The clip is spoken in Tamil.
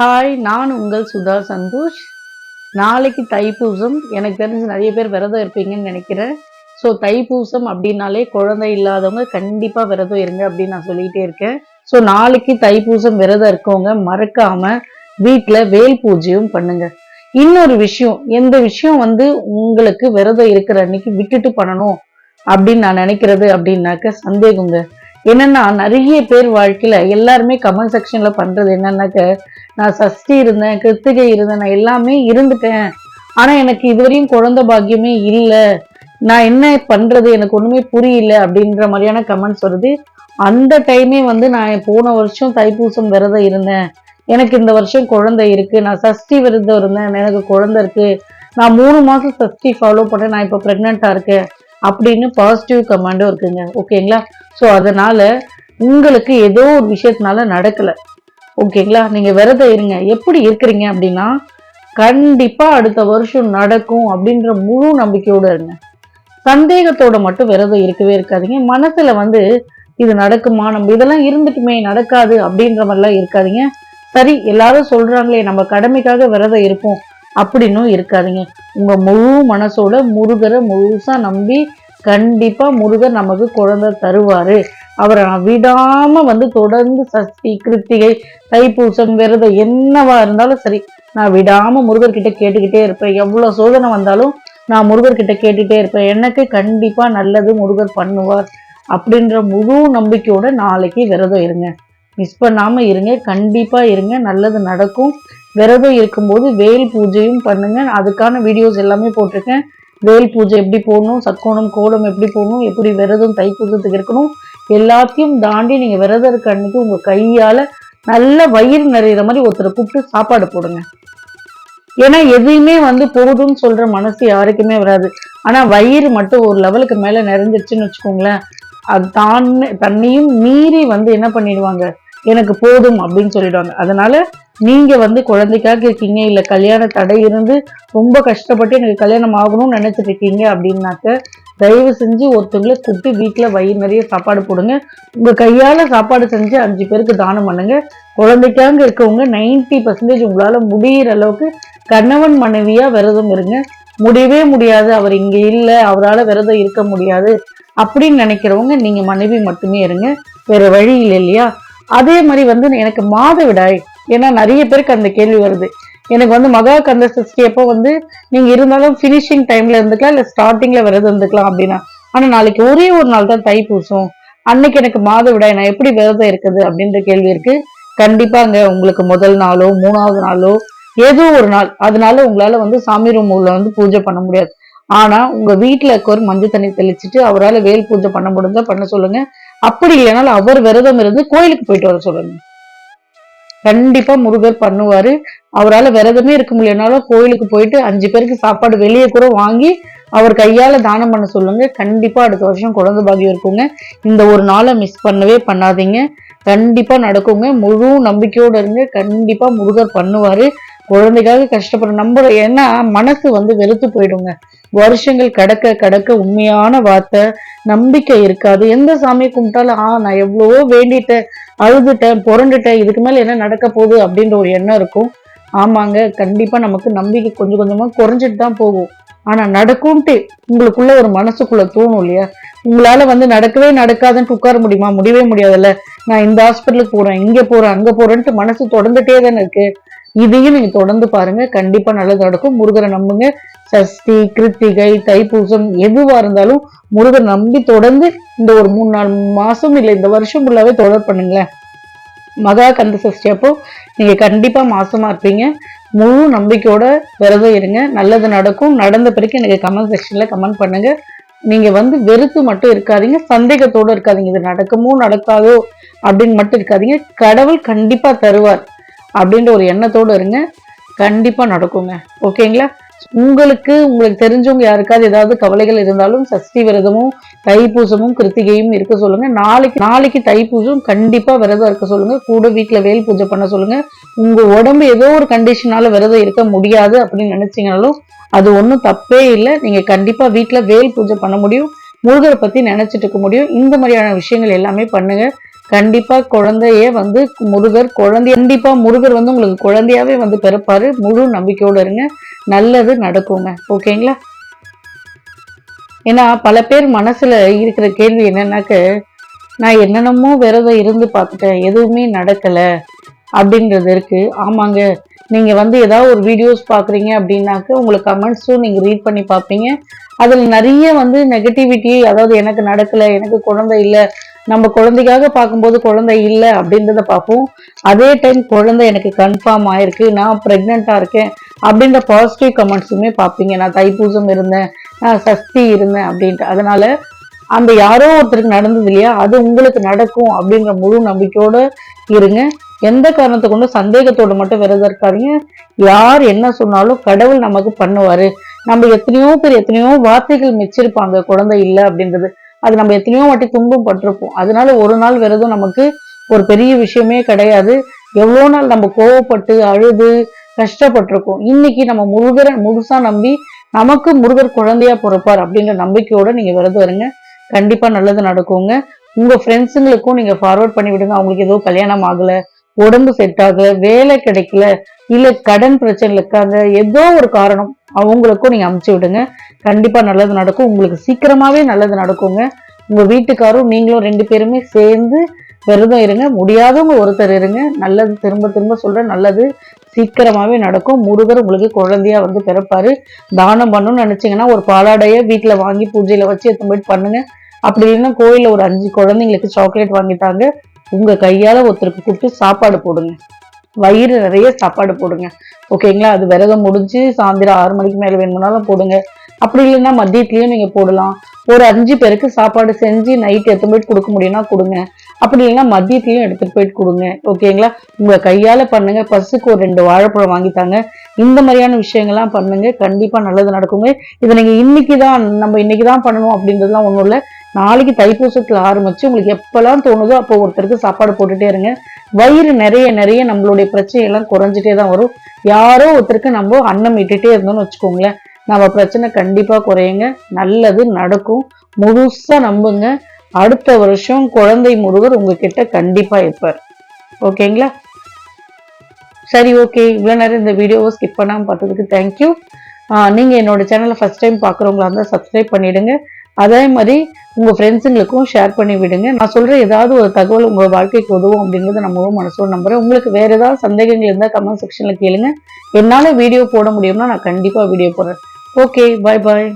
ஹாய் நான் உங்கள் சுதா சந்தோஷ். நாளைக்கு தைப்பூசம். எனக்கு தெரிஞ்சு நிறைய பேர் விரதம் இருப்பீங்கன்னு நினைக்கிறேன். ஸோ தைப்பூசம் அப்படின்னாலே குழந்தை இல்லாதவங்க கண்டிப்பாக விரதம் இருங்க அப்படின்னு நான் சொல்லிகிட்டே இருக்கேன். ஸோ நாளைக்கு தைப்பூசம் விரதம் இருக்கவங்க மறக்காம வீட்டில் வேல் பூஜையும் பண்ணுங்க. இன்னொரு விஷயம் எந்த விஷயம் வந்து உங்களுக்கு விரதம் இருக்கிற அன்னைக்கு விட்டுட்டு பண்ணணும் அப்படின்னு நான் நினைக்கிறது அப்படின்னாக்க சந்தேகங்க. என்னன்னா நிறைய பேர் வாழ்க்கையில எல்லாருமே கமெண்ட் செக்ஷன்ல பண்றது என்னன்னாக்க நான் சஷ்டி இருந்தேன் கிருத்திகை இருந்தேன் நான் எல்லாமே இருந்துட்டேன். ஆனால் எனக்கு இதுவரையும் குழந்தை பாக்கியமே இல்லை. நான் என்ன பண்ணுறது எனக்கு ஒன்றுமே புரியல அப்படின்ற மாதிரியான கமெண்ட்ஸ் வருது. அந்த டைமே வந்து நான் போன வருஷம் தைப்பூசம் விரதம் இருந்தேன். எனக்கு இந்த வருஷம் குழந்தை இருக்குது நான் சஷ்டி விரதம் இருந்தேன். எனக்கு குழந்தை இருக்குது நான் மூணு மாதம் சஷ்டி ஃபாலோ பண்ணேன். நான் இப்போ ப்ரெக்னெண்ட்டாக இருக்கேன் அப்படின்னு பாசிட்டிவ் கமெண்டும் இருக்குங்க. ஓகேங்களா ஸோ அதனால் உங்களுக்கு ஏதோ ஒரு விஷயத்தினால நடக்கல. ஓகேங்களா? நீங்கள் விரதம் இருங்க. எப்படி இருக்கிறீங்க அப்படின்னா கண்டிப்பாக அடுத்த வருஷம் நடக்கும் அப்படின்ற முழு நம்பிக்கையோட இருங்க. சந்தேகத்தோட மட்டும் விரதம் இருக்கவே இருக்காதீங்க. மனசுல வந்து இது நடக்குமா? நம்ம இதெல்லாம் இருந்துட்டுமே நடக்காது அப்படின்ற மாதிரிலாம் இருக்காதீங்க. சரி எல்லாரும் சொல்றாங்களே நம்ம கடமைக்காக விரதம் இருப்போம் அப்படின்னும் இருக்காதீங்க. உங்க முழு மனசோட முருகரை முழுசா நம்பி கண்டிப்பாக முருகர் நமக்கு குழந்தை தருவார். அவரை நான் வந்து தொடர்ந்து சஷ்டி கிருத்திகை தைப்பூசம் விரதம் என்னவா இருந்தாலும் சரி நான் விடாமல் முருகர்கிட்ட கேட்டுக்கிட்டே இருப்பேன். எவ்வளோ சோதனை வந்தாலும் நான் முருகர்கிட்ட கேட்டுகிட்டே இருப்பேன். எனக்கு கண்டிப்பாக நல்லது முருகர் பண்ணுவார் அப்படின்ற முழு நம்பிக்கையோட நாளைக்கு விரதம் இருங்க. மிஸ் பண்ணாமல் இருங்க. கண்டிப்பாக இருங்க. நல்லது நடக்கும். விரதம் இருக்கும்போது வேல் பூஜையும் பண்ணுங்க. அதுக்கான வீடியோஸ் எல்லாமே போட்டிருக்கேன். வேல் பூஜை எப்படி போடணும் சக்கோணம் கோலம் எப்படி போடணும் எப்படி விரதம் தைப்பூசத்துக்கு இருக்கணும் எல்லாத்தையும் தாண்டி நீங்கள் விரதம் இருக்க அன்னைக்கு உங்கள் கையால் நல்ல வயிறு நிறையிற மாதிரி ஒருத்தரை கூப்பிட்டு சாப்பாடு போடுங்க. ஏன்னா எதையுமே வந்து போதும்னு சொல்கிற மனசு யாருக்குமே வராது. ஆனால் வயிறு மட்டும் ஒரு லெவலுக்கு மேலே நிறைஞ்சிருச்சுன்னு வச்சுக்கோங்களேன். அது தான் தன்னையும் மீறி வந்து என்ன பண்ணிடுவாங்க? எனக்கு போதும் அப்படின்னு சொல்லிடுவாங்க. அதனால நீங்கள் வந்து குழந்தைக்காக இருக்கீங்க இல்லை கல்யாண தடை இருந்து ரொம்ப கஷ்டப்பட்டு எனக்கு கல்யாணம் ஆகணும்னு நினச்சிட்டு இருக்கீங்க அப்படின்னாக்க தயவு செஞ்சு ஒருத்தவங்களை கூப்பிட்டு வீட்டில் வயிறு நிறைய சாப்பாடு போடுங்க. உங்கள் கையால் சாப்பாடு செஞ்சு அஞ்சு பேருக்கு தானம் பண்ணுங்க. குழந்தைக்காக இருக்கவங்க நைன்டி பர்சன்டேஜ் உங்களால் முடியிற அளவுக்கு கணவன் மனைவியாக விரதம் இருங்க. முடியவே முடியாது அவர் இங்கே இல்லை அவரால் விரதம் இருக்க முடியாது அப்படின்னு நினைக்கிறவங்க நீங்கள் மனைவி மட்டுமே இருங்க. வேறு வழி இல்லை இல்லையா? அதே மாதிரி வந்து எனக்கு மாதவிடாய் ஏன்னா நிறைய பேருக்கு அந்த கேள்வி வருது. எனக்கு வந்து மகா கந்த சஷ்டி அப்போ வந்து நீங்க இருந்தாலும் ஃபினிஷிங் டைம்ல இருந்துக்கலாம் இல்ல ஸ்டார்டிங்ல விரதம் இருந்துக்கலாம் அப்படின்னா. ஆனா நாளைக்கு ஒரே ஒரு நாள் தான் தை பூசம். அன்னைக்கு எனக்கு மாதவிடாய் நான் எப்படி விரதம் இருக்குது அப்படின்ற கேள்வி இருக்கு. கண்டிப்பாங்க உங்களுக்கு முதல் நாளோ மூணாவது நாளோ ஏதோ ஒரு நாள். அதனால உங்களால வந்து சாமி ரூம் உள்ள வந்து பூஜை பண்ண முடியாது. ஆனா உங்க வீட்டுல இருக்க ஒரு மஞ்சள் தண்ணி தெளிச்சுட்டு அவரால் வேல் பூஜை பண்ண முடிஞ்சா பண்ண சொல்லுங்க. அப்படி இல்லைனாலும் அவர் விரதம் இருந்து கோயிலுக்கு போயிட்டு வர சொல்லுங்க. கண்டிப்பா முருகர் பண்ணுவாரு. அவரால் விரதமே இருக்க முடியலனாலும் கோயிலுக்கு போயிட்டு அஞ்சு பேருக்கு சாப்பாடு வெளியே கூட வாங்கி அவர் கையால தானம் பண்ண சொல்லுங்க. கண்டிப்பா அடுத்த வருஷம் குழந்தை பாகியம் இருக்குங்க. இந்த ஒரு நாளை மிஸ் பண்ணவே பண்ணாதீங்க. கண்டிப்பா நடக்குங்க. முழு நம்பிக்கையோட இருங்க. கண்டிப்பா முருகர் பண்ணுவாரு. குழந்தைக்காக கஷ்டப்படுற நம்ப ஏன்னா மனசு வந்து வெறுத்து போயிடுங்க. வருஷங்கள் கடக்க கடக்க உண்மையான வார்த்தை. நம்பிக்கை இருக்காது. எந்த சாமியை கும்பிட்டாலும் ஆ நான் எவ்வளவோ வேண்டிட்டேன். அழுதுட்டேன் புரண்டுட்டேன் இதுக்கு மேல என்ன நடக்க போகுது அப்படின்ற ஒரு எண்ணம் இருக்கும். ஆமாங்க கண்டிப்பா நமக்கு நம்பிக்கை கொஞ்சம் கொஞ்சமா குறைஞ்சிட்டு தான் போகும். ஆனா நடக்கும்ட்டு உங்களுக்குள்ள ஒரு மனசுக்குள்ள தோணும் இல்லையா? உங்களால வந்து நடக்கவே நடக்காதுன்ட்டு உட்கார முடியுமா? முடியவே முடியாதுல்ல. நான் இந்த ஹாஸ்பிட்டலுக்கு போறேன் இங்க போறேன் அங்க போறேன்ட்டு மனசு தொடர்ந்துட்டே தானே இருக்கு. இதையும் நீங்க தொடர்ந்து பாருங்க. கண்டிப்பா நல்லது நடக்கும். முருகரை நம்புங்க. சஷ்டி கிருத்திகை தைப்பூசம் எதுவா இருந்தாலும் முருகன் நம்பி தொடர்ந்து இந்த ஒரு மூணு நாலு மாசம் இல்லை இந்த வருஷம் ஃபுல்லாவே தொடர் பண்ணுங்களேன். மகா கந்த சஷ்டி. அப்போ நீங்க கண்டிப்பா மாசமா இருப்பீங்க. முழு நம்பிக்கையோட விரதம் இருங்க. நல்லது நடக்கும். நடந்த பிறகு எனக்கு கமெண்ட் செக்ஷன்ல கமெண்ட் பண்ணுங்க. நீங்க வந்து வெறுத்து மட்டும் இருக்காதீங்க. சந்தேகத்தோட இருக்காதீங்க. இது நடக்குமோ நடக்காதோ அப்படின்னு மட்டும் இருக்காதீங்க. கடவுள் கண்டிப்பா தருவார் அப்படின்ற ஒரு எண்ணத்தோடு இருங்க. கண்டிப்பா நடக்குங்க. ஓகேங்களா? உங்களுக்கு உங்களுக்கு தெரிஞ்சவங்க யாருக்காவது ஏதாவது கவலைகள் இருந்தாலும் சஷ்டி விரதமும் தைப்பூசமும் கிருத்திகையும் இருக்க சொல்லுங்க. நாளைக்கு நாளைக்கு தைப்பூசம் கண்டிப்பா விரதம் இருக்க சொல்லுங்க. கூட வீட்டுல வேல் பூஜை பண்ண சொல்லுங்க. உங்க உடம்பு ஏதோ ஒரு கண்டிஷனால விரதம் இருக்க முடியாது அப்படின்னு நினைச்சீங்கனாலும் அது ஒன்றும் தப்பே இல்லை. நீங்க கண்டிப்பா வீட்டுல வேல் பூஜை பண்ண முடியும். முருகரை பத்தி நினைச்சிட்டு இருக்க முடியும். இந்த மாதிரியான விஷயங்கள் எல்லாமே பண்ணுங்க. கண்டிப்பா குழந்தைய வந்து முருகர் குழந்தை கண்டிப்பா முருகர் வந்து உங்களுக்கு குழந்தையாவே வந்து பிறப்பாரு. முழு நம்பிக்கையோட இருங்க. நல்லது நடக்குங்க. ஓகேங்களா? ஏன்னா பல பேர் மனசுல இருக்கிற கேள்வி என்னன்னாக்க நான் என்னென்னமோ விரதம் இருந்து பார்த்துட்டேன். எதுவுமே நடக்கல அப்படின்றது இருக்கு. ஆமாங்க. நீங்க வந்து ஏதாவது ஒரு வீடியோஸ் பாக்குறீங்க அப்படின்னாக்க உங்களுக்கு கமெண்ட்ஸும் நீங்க ரீட் பண்ணி பார்ப்பீங்க. அதுல நிறைய வந்து நெகட்டிவிட்டி அதாவது எனக்கு நடக்கல எனக்கு குழந்தை இல்லை நம்ம குழந்தைக்காக பார்க்கும்போது குழந்தை இல்லை அப்படின்றத பார்ப்போம். அதே டைம் குழந்தை எனக்கு கன்ஃபார்ம் ஆயிருக்கு. நான் ப்ரெக்னெண்ட்டாக இருக்கேன் அப்படின்ற பாசிட்டிவ் கமெண்ட்ஸுமே பார்ப்பீங்க. நான் தைப்பூசம் இருந்தேன் நான் சஷ்டி இருந்தேன் அப்படின்ட்டு. அதனால அந்த யாரோ ஒருத்தருக்கு நடந்தது இல்லையா? அது உங்களுக்கு நடக்கும் அப்படின்ற முழு நம்பிக்கையோட இருங்க. எந்த காரணத்தை கொண்டு சந்தேகத்தோட மட்டும் விரதம் இருக்காதீங்க. யார் என்ன சொன்னாலும் கடவுள் நமக்கு பண்ணுவார். நம்ம எத்தனையோ பேர் எத்தனையோ வார்த்தைகள் மிச்சிருப்பாங்க. குழந்தை இல்லை அப்படின்றது. அது நம்ம எத்தனையோ வாட்டி துன்பம் பட்டிருப்போம். அதனால ஒரு நாள் விரதம் நமக்கு ஒரு பெரிய விஷயமே கிடையாது. எவ்வளோ நாள் நம்ம கோவப்பட்டு அழுது கஷ்டப்பட்டிருக்கோம். இன்னைக்கு நம்ம முருகரை முழுசா நம்பி நமக்கு முருகர் குழந்தையா பிறப்பார் அப்படின்ற நம்பிக்கையோட நீங்க விரதம் வருங்க கண்டிப்பா நல்லது நடக்குங்க. உங்க ஃப்ரெண்ட்ஸுங்களுக்கும் நீங்க ஃபார்வர்ட் பண்ணி விடுங்க. அவங்களுக்கு ஏதோ கல்யாணம் ஆகல உடம்பு செட் ஆகல வேலை கிடைக்கல இல்ல கடன் பிரச்சனை இருக்காங்க ஏதோ ஒரு காரணம். அவங்களுக்கும் நீங்கள் அமுச்சு விடுங்க. கண்டிப்பாக நல்லது நடக்கும். உங்களுக்கு சீக்கிரமாகவே நல்லது நடக்குங்க. உங்கள் வீட்டுக்காரும் நீங்களும் ரெண்டு பேருமே சேர்ந்து விரதம் இருங்க. முடியாதவங்க ஒருத்தர் இருங்க. நல்லது திரும்ப திரும்ப சொல்கிறேன் நல்லது சீக்கிரமாகவே நடக்கும். முருகர் உங்களுக்கு குழந்தையா வந்து பிறப்பாரு. தானம் பண்ணணும்னு நினச்சிங்கன்னா ஒரு பாலாடையை வீட்டில் வாங்கி பூஜையில வச்சு எடுத்து போயிட்டு பண்ணுங்க. அப்படி இல்லைன்னா கோயிலில் ஒரு அஞ்சு குழந்தைங்களுக்கு சாக்லேட் வாங்கிட்டாங்க உங்கள் கையால் ஒருத்தருக்கு கூப்பிட்டு சாப்பாடு போடுங்க. வயிறு நிறைய சாப்பாடு போடுங்க. ஓகேங்களா அது விரதம் முடிஞ்சு சாயந்தரம் ஆறு மணிக்கு மேலே வேணும்னாலும் போடுங்க. அப்படி இல்லைன்னா மதியத்துலேயும் நீங்கள் போடலாம். ஒரு அஞ்சு பேருக்கு சாப்பாடு செஞ்சு நைட் எடுத்து போயிட்டு கொடுக்க முடியும்னா கொடுங்க. அப்படி இல்லைன்னா மதியத்துலையும் எடுத்துகிட்டு போயிட்டு கொடுங்க. ஓகேங்களா உங்கள் கையால் பண்ணுங்க. பசுக்கு ஒரு ரெண்டு வாழைப்பழம் வாங்கித்தாங்க இந்த மாதிரியான விஷயங்கள்லாம் பண்ணுங்க. கண்டிப்பாக நல்லது நடக்குங்க. இதை நீங்கள் இன்னைக்கு தான் நம்ம இன்னைக்கு தான் பண்ணணும் அப்படின்றதுலாம் ஒன்றும் இல்லை. நாளைக்கு தைப்பூசத்தில் ஆரம்பித்து உங்களுக்கு எப்போல்லாம் தோணுதோ அப்போ ஒருத்தருக்கு சாப்பாடு போட்டுட்டே இருங்க. வயிறு நிறைய நிறைய நம்மளுடைய பிரச்சனை எல்லாம் குறைஞ்சிட்டே தான் வரும். யாரோ ஒருத்தருக்கு நம்ம அன்னம் இட்டுட்டே இருந்தோம்னு வச்சுக்கோங்களேன். நம்ம பிரச்சனை கண்டிப்பா குறையுங்க. நல்லது நடக்கும். முழுசா நம்புங்க. அடுத்த வருஷம் குழந்தை முருகர் உங்ககிட்ட கண்டிப்பா இருப்பார். ஓகேங்களா? சரி ஓகே. இவ்வளோ நேரம் இந்த வீடியோவை ஸ்கிப் பண்ணாமல் பார்த்ததுக்கு தேங்க்யூ நீங்கள் என்னோட சேனலை ஃபஸ்ட் டைம் பார்க்குறவங்களா இருந்தால் சப்ஸ்கிரைப் பண்ணிவிடுங்க அதே மாதிரி உங்கள் ஃப்ரெண்ட்ஸுங்களுக்கும் ஷேர் பண்ணி விடுங்க. நான் சொல்கிற ஏதாவது ஒரு தகவல் உங்கள் வாழ்க்கைக்கு உதவும் அப்படிங்கிறத நம்ம மனசோடு நம்புகிறேன் உங்களுக்கு வேறு ஏதாவது சந்தேகங்கள் இருந்தால் கமெண்ட் செக்ஷனில் கேளுங்க. என்னால் வீடியோ போட முடியும்னா நான் கண்டிப்பாக வீடியோ போடுறேன். ஓகே பாய் பாய்